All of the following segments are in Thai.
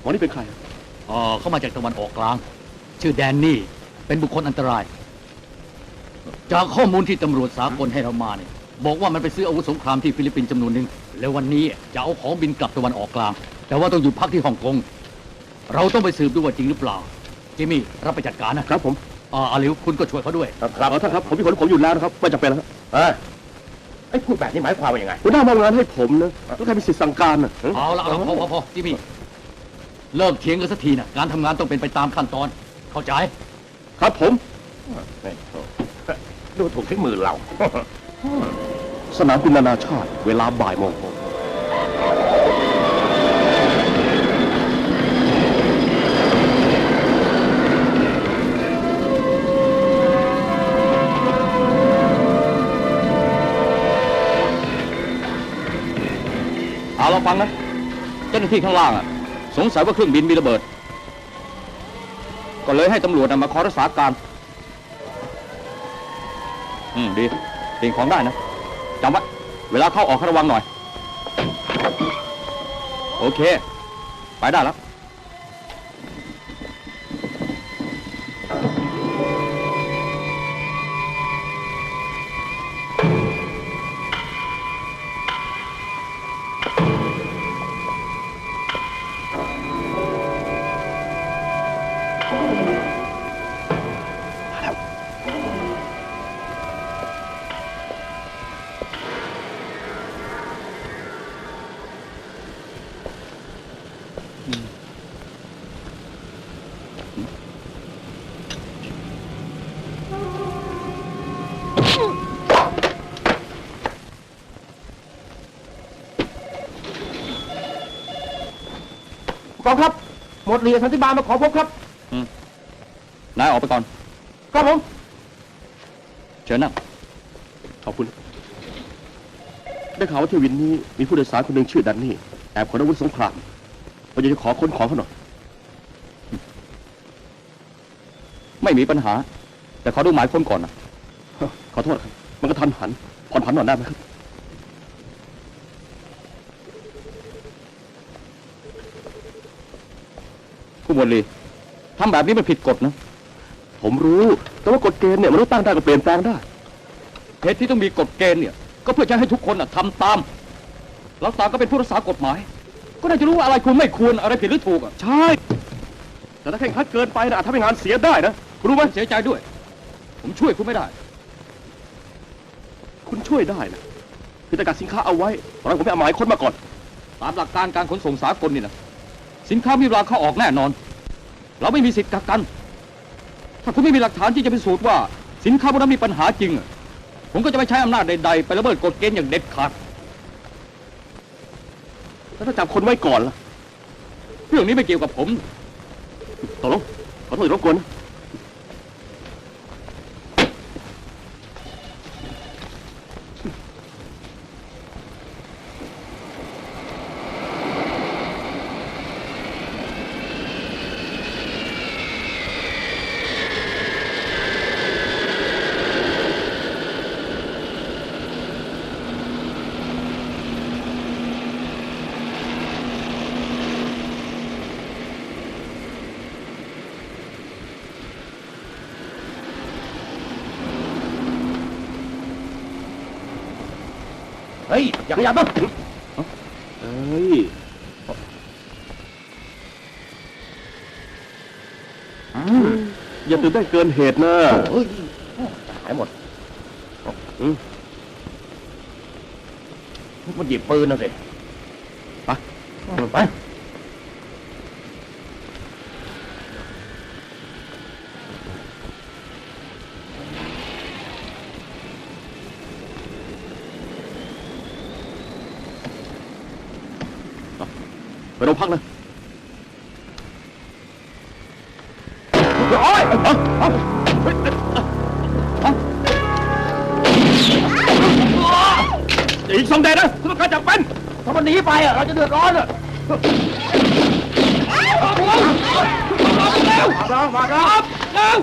หมอนี่เป็นใครเออเขามาจากตะวันออกกลาง ชื่อแดนนี่ เป็นบุคคลอันตราย จากข้อมูลที่ตำรวจสากลให้เรามาเนี่ยบอกว่ามันไปซื้ออาวุธสงครามที่ฟิลิปปินส์จำนวนหนึ่งแล้ววันนี้จะเอาของบินกลับตะวันออกกลาง แต่ว่าต้องหยุดพักที่ฮ่องกงเราต้องไปสืบดูว่าจริงหรือเปล่าจิมมี่รับไปจัดการนะครับผมอ่าอาลิวคุณก็ช่วยเขาด้วย ครับครับท่านครับผมมีคนผมอยู่แล้วนะครับไม่จำเป็นแล้วครับเออไอ้พูดแบบนี้หมายความว่ายังไงหัวหน้ามอบงานให้ผมนะต้องใครมีสิทธิ์สั่งการนะเอาละเอาละพอพอพอจิมมี่ เลิกเถียงกันสักทีนะการทำงานต้องเป็นไปตามขั้นตอน เข้าใจ ครับผมนี่ดูถูกที่มือเรา สนามบินนานาชาติ เวลาบ่ายโมงเอาเราฟังนะเจ้าหน้าที่ข้างล่างอะ สงสัยว่าเครื่องบินมีระเบิด ก็เลยให้ตำรวจนำมาคอรักษาการ อืม ดีเป็นของได้นะจำไว้เวลาเข้าออกให้ระวังหน่อย โอเค ไปได้แล้ว กองครับ หมดเรียนสันติบาลมาขอพบครับ นายออกไปก่อน ครับผม เชิญนั่งขอบคุณ ได้ข่าวว่าที่วินนี้มีผู้โดยสารคนหนึ่งชื่อดันนี่แอบขนอาวุธสงครามเราอยากจะขอค้นของเขาหน่อย ไม่มีปัญหา แต่ขอดูหมายค้นก่อนนะ ขอโทษครับ มันก็ทันหันผ่อนผันหน่อยได้ไหมครับ ผู้หมวดลีทำแบบนี้มันผิดกฎนะ ผมรู้ แต่ว่ากฎเกณฑ์เนี่ยมันต้องตั้งได้กับเปลี่ยนแปลงได้เหตุที่ต้องมีกฎเกณฑ์เนี่ย ก็เพื่อจะให้ทุกคนน่ะทำตามเราต่างก็เป็นผู้รักษากฎหมาย ก็น่าจะรู้ว่าอะไรควรไม่ควรอะไรผิดหรือถูกอะ ใช่ แต่ถ้าแข่งขันเกินไปนะอาจทำให้งานเสียได้นะคุณรู้ไหมเสียใจด้วย ผมช่วยคุณไม่ได้ คุณช่วยได้นะคือแต่การสินค้าเอาไว้ตอนนั้นผมไปเอาหมายค้นมาก่อน ตามหลักการการขนส่งสากลนี่นะ สินค้ามีราคาออกแน่นอน เราไม่มีสิทธิ์กักกัน ถ้าคุณไม่มีหลักฐานที่จะพิสูจน์ว่า สินค้าพวกนั้นมีปัญหาจริงอะผมก็จะไม่ใช้อำนาจใดๆ ไประเบิดกฎเกณฑ์อย่างเด็ดขาดแล้วถ้าจับคนไว้ก่อนล่ะ เรื่องนี้ไม่เกี่ยวกับผมตกลงขอโทษที่รบกวนนะ เฮ้ย อย่าขยับนะเอ้ยอย่าตื่นเต้นเกินเหตุนะเฮ้ยหายหมดอืมมันหยิบปืนนะสิไปไป โรงพักนะโอ้ยเอาเอาเฮ้ยเอาอีกสองแดดนะคุณต้องการจับเป็นถ้ามันหนีไปอะเราจะเดือดร้อนอะเร็วมามาครับเร็ว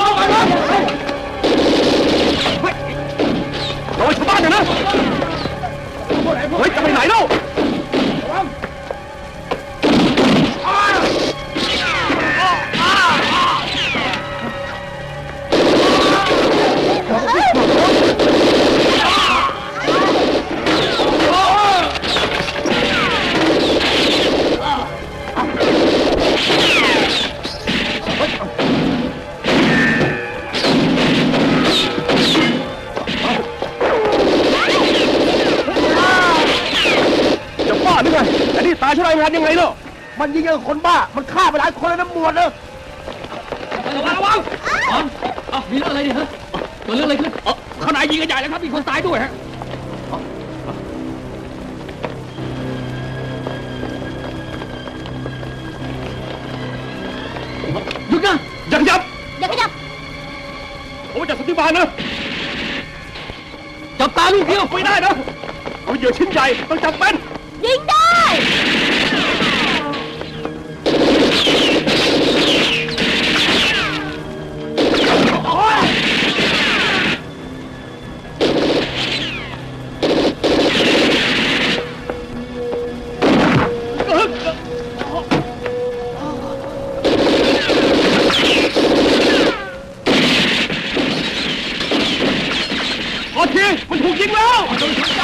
มามามาโดยชาวบ้านนะ งานยังไงเนาะมันยิงกับคนบ้า มันฆ่าไปหลายคนแล้วนะหมวดเลยระวังระวังอ๋อเอ้ามีเรื่องอะไรเนี่ยฮะเกิดเรื่องอะไรขึ้นเอ้าข้างในยิงกันใหญ่เลยครับ มีคนตายด้วยฮะหยุดนะยังยับอย่าขยับผมจะสันติบาลนะจับตาลูกเดียวไม่ได้นะเอาเหยื่อชิ้นใหญ่ต้องจับเป็นยิงได้ ขอทีมันถูกยิงแล้วโดนสนใจ